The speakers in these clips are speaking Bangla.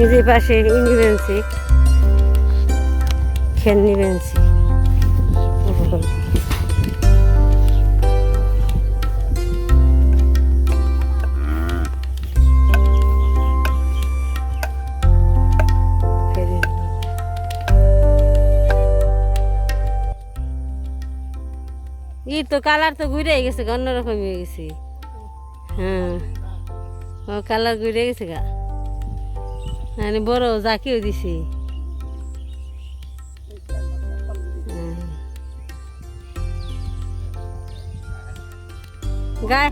নিজের পাশে ইনিবেন্সি খেন নিবেন্সি ই তো কালার তো ঘুরে গেছে অন্যরকম হয়ে গেছে। হ্যাঁ। ও কালার ঘুরে গেছে গা। মানে বড় জাকিও দিছি। হ্যাঁ।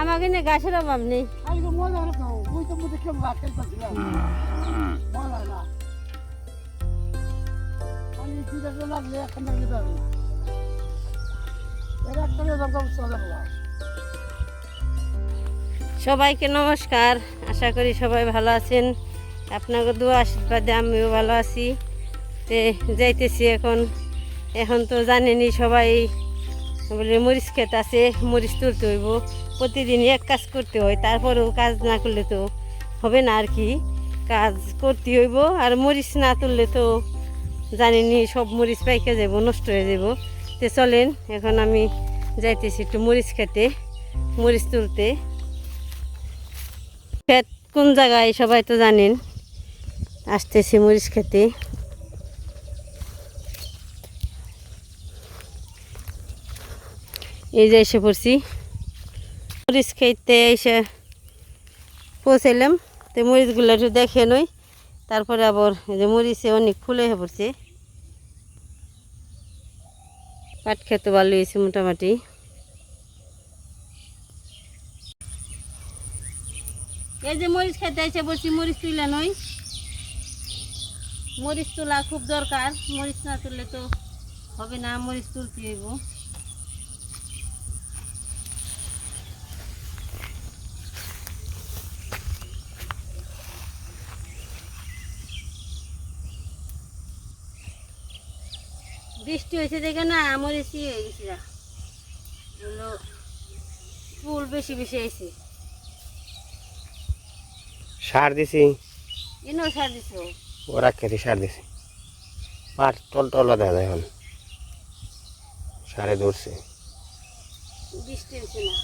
আমাকে গাছের অভাব নেই। আমি সবাইকে নমস্কার, আশা করি সবাই ভালো আছেন। আপনাকে দু আশীর্বাদে আমিও ভালো আছি। তে যাইতেছি এখন। এখন তো জানেনি সবাই, বলে মরিচ ক্ষেত আছে, মরিচ তুলতে হইব। প্রতিদিন এক কাজ করতে হয়, তারপরেও কাজ না করলে তো হবে না আর কি। কাজ করতে হইব, আর মরিচ না তুললে তো জানেনি সব মরিচ পাইকে যাব নষ্ট হয়ে যাব তে চলেন, এখন আমি যাইতেছি একটু মরিচ খেতে মরিচ তুলতে। খেত কোন জায়গায় সবাই তো জানেন। আসতেছি মরিচ খেতে। এই যে এসে পড়ছি। মরিচ খেতে এসে পৌঁছাইলাম। তো মরিচগুলো একটু দেখে নই। তারপরে আবার যে মরিচে অনেক ফুলে হয়ে পড়ছে। পাট খেতে ভালো হয়েছে মোটামুটি। এই যে মরিচ খেতে এসে বলছি মরিচ তুলে নই। মরিচ তোলা খুব দরকার। মরিচ না তুললে তো হবে না মরিচ তুলতে হইব। বৃষ্টি হয়েছে দেখে না মরিচ ই হয়ে গেছে গা। হলো ফুল বেশি বেশি আইছে সার দিছি। এনো সার দিছ। ওরা খেতে সার দিছে। পাট টল টল দেখা যায় এখন। সারে ধরছে। না।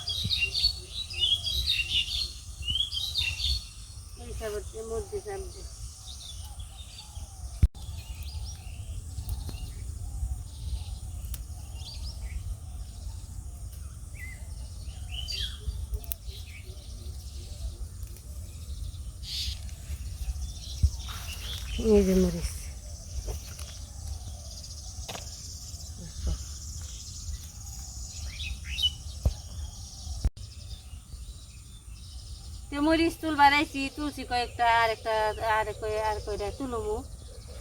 এই যে মরিচ। তো মরিচ তুল বাড়াইছি তুলছি কয়েকটা আর একটা আর আর কয়টা তুলুমু।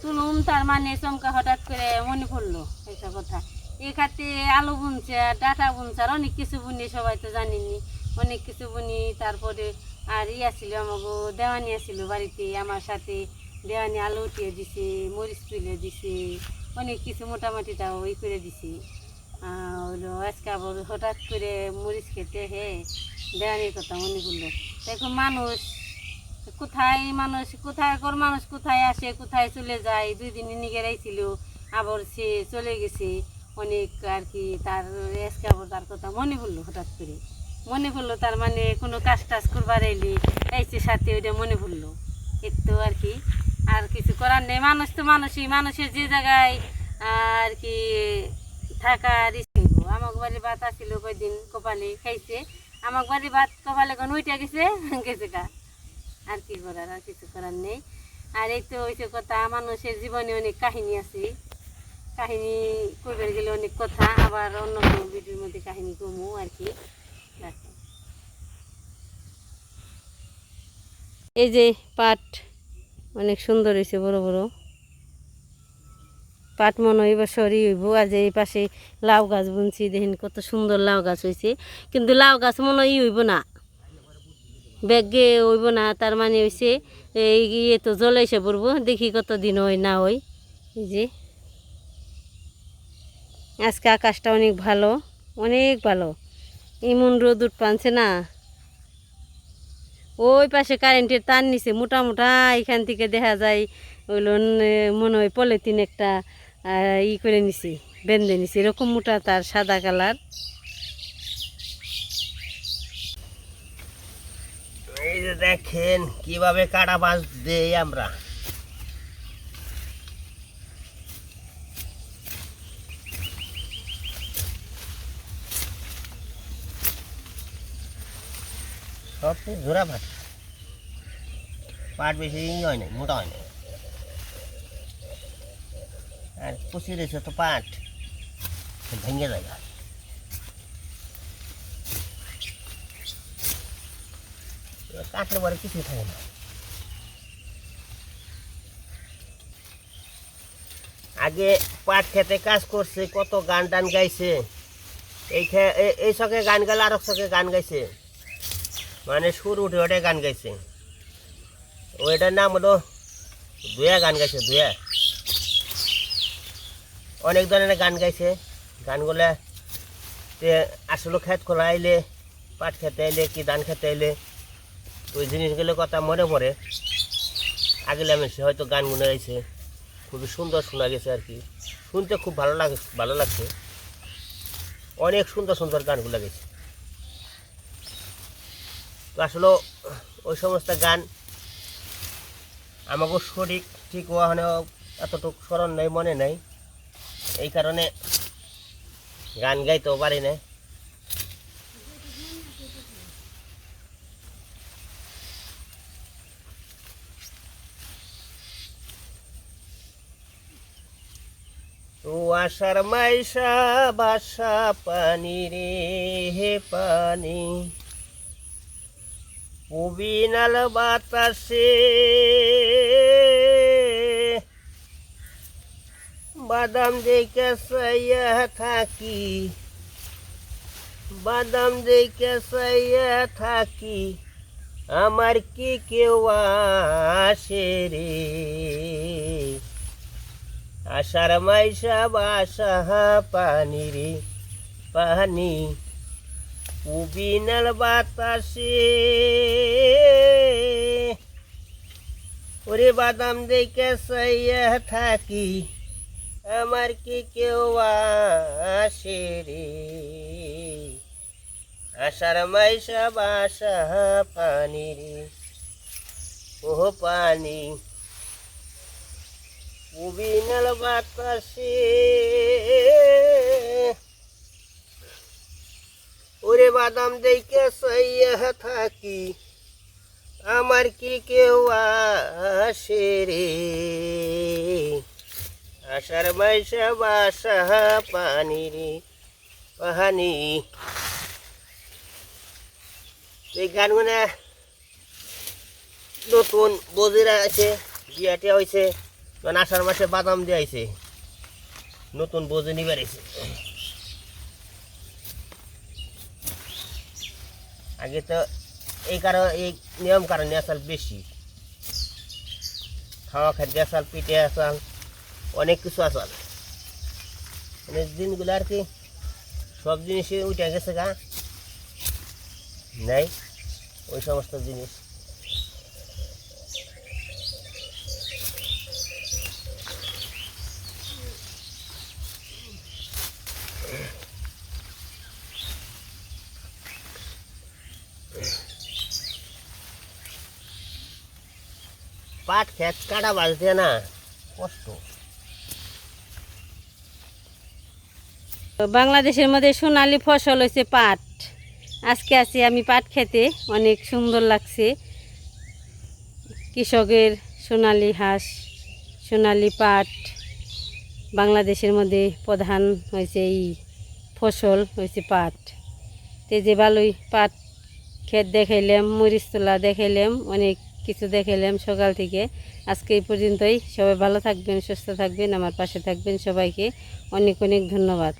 তুলুম, তার মানে চমকা হঠাৎ করে মনে পড়ল একটা কথা। এই খাতে আলু বুনছে, ডাটা বুনছে, আর অনেক কিছু বুনি, সবাই তো জানিনি অনেক কিছু বুনি, তারপরে আর ইয়া ছিল আমাকে দেওয়ানি আসছিল বাড়িতে, আমার সাথে। দেওয়ানি আলু উঠিয়ে দিছে, মরিচ তুলে দিছে, অনেক কিছু মোটামুটিটাও ওই করে দিছে। হলো আজকে আবার হঠাৎ করে মরিচ খেতে হে, দেওয়ানির কথা মনে করল দেখো মানুষ কোথায় মানুষ, কোথায় কর মানুষ কোথায় আসে, কোথায় চলে যায়? দুই দিন নিগেরাই ছিল, আবার সে চলে গেছে। অনেক আর কি তার আজকে আবার তার কথা মনে পড়ল হঠাৎ করে। মনে পড়ল তার মানে কোনো কাজ টাজ করবার এলি এইছে সাথে ওইটা মনে পড়ল। একটু আর কি। আর কিছু করার নেই। মানুষ তো মানুষই, মানুষের যে জায়গায়, আর কি থাকার। আমার বাড়ি ভাত আসছিল কয়দিন কপালে খাইছে। আমার বাড়ি ভাত কপালে কোন উইটা গেছে? গেছে গা। আর কি করার, আর কিছু করার নেই। আর এই তো হয়েছে কথা, মানুষের জীবনে অনেক কাহিনী আছে। কাহিনী কইবার গেলে অনেক কথা, আবার অন্য কোনো ভিডিওর মধ্যে কাহিনী কমু আর কি। এই যে পাট অনেক সুন্দর হয়েছে বড় বড়। পাট মনে এবার সরি হইব। আর যে এই পাশে লাউ গাছ বুনছি, দেখেন কত সুন্দর লাউ গাছ হয়েছে কিন্তু লাউ গাছ মনে ই হইব না। ব্যাগে হইব না, তার মানে হয়েছে এই ইয়ে তো জল এসে পড়ব, দেখি কত দিন হয়, না হয়। এই যে। আজকে আকাশটা অনেক ভালো অনেক ভালো। এমন রোদ উঠ পানছে না। ওই পাশে কারেন্টের তার নিচে মোটা মোটা এখান থেকে দেখা যায়, ওইল মনে হয় পলিথিন একটা ই করে নিছি, বেঁধে নিছি। এরকম মোটা তার, সাদা কালার। এই যে দেখেন কীভাবে কাটা মাছ দেই আমরা। সব তো ঝোরা ভাত। পাট বেশি ই হয় না মোটা হয় না আর কুচি রয়েছে তো পাট ভেঙে যায়। কাটলে পরে কিছুই থাকে না। আগে পাট খেতে কাজ করছে, কত গান টান গাইছে। এই খে- এ- এই শখে গান গেলে আরেক শখে গান গাইছে। মানে সুর উঠে ওঠে গান গাইছে। ওইটার নাম হলো দুয়া গান গাইছে, দুয়া। অনেক ধরনের গান গাইছে। গানগুলা তে আসলে খেত খোলা আইলে, পাট খেতে আইলে, কি ধান খেতে আইলে, ওই জিনিসগুলো কথা মনে পড়ে। আগেলে আমি হয়তো গান গুনে গাইছে খুবই সুন্দর শোনা গেছে আর কি। শুনতে খুব ভালো লাগে, ভালো লাগছে। অনেক সুন্দর সুন্দর গানগুলো গেছে। তো আসলে ওই সমস্ত গান আমাকে সঠিক, ঠিক ওখানে এতটুকু স্মরণ নেই, মনে নেই। এই কারণে গান গাইতেও পারি না আশার মাইশা বাসা পানি রে হে পানি। পুবিনাল বাতাসে। বাদাম দেখে সাইয়া থাকি। বাদাম দেখে সাইয়া থাকি। আমার কি কেউ আসে রে? আষাঢ় মাইশা বাসা পানি রে, পানি। উবিনাল বাতাসে। ওরে বাদাম দেখে সাইয়া থাকি, আমার কি কেউ আসে রে? আষাঢ় মাইশা বাসা পানি রে। ও পানি। উবিনাল বাতাসে। ওরে বাদাম দেখে সাইয়া থাকি, আমার কি কেউ আসে রে? আষাঢ় মাইশা বাসা পানি রে, পাহানি। এই গানগুলো নতুন বজিরা আছে বিয়াটি হয়েছে মানে আষাঢ় মাসে বাদাম দিয়ে আইছে নতুন বজি নিবার আগে তো এই কারণ এই নিয়ম কারণে আসল বেশি। খাওয়া খাদ্য আসাল পিঠে আসল অনেক কিছু আসল মানে দিনগুলো আর কি, সব জিনিসই উঠে গেছে গা। নেই, ওই সমস্ত জিনিস। পাট খেত কাটা বাজতে না, কষ্ট। বাংলাদেশের মধ্যে সোনালি ফসল হয়েছে পাট। আজকে আছি আমি পাট খেতে, অনেক সুন্দর লাগছে। কৃষকের সোনালি হাঁস, সোনালি পাট, বাংলাদেশের মধ্যে প্রধান হয়েছে এই ফসল হয়েছে পাট। তে যে ভালোই পাট ক্ষেত দেখাইলাম, মরিচ তোলা দেখাইলাম, অনেক কিছু দেখাইলাম সকাল থেকে। আজকে এই পর্যন্তই। সবাই ভালো থাকবেন, সুস্থ থাকবেন, আমার পাশে থাকবেন সবাইকে। অনেক অনেক ধন্যবাদ।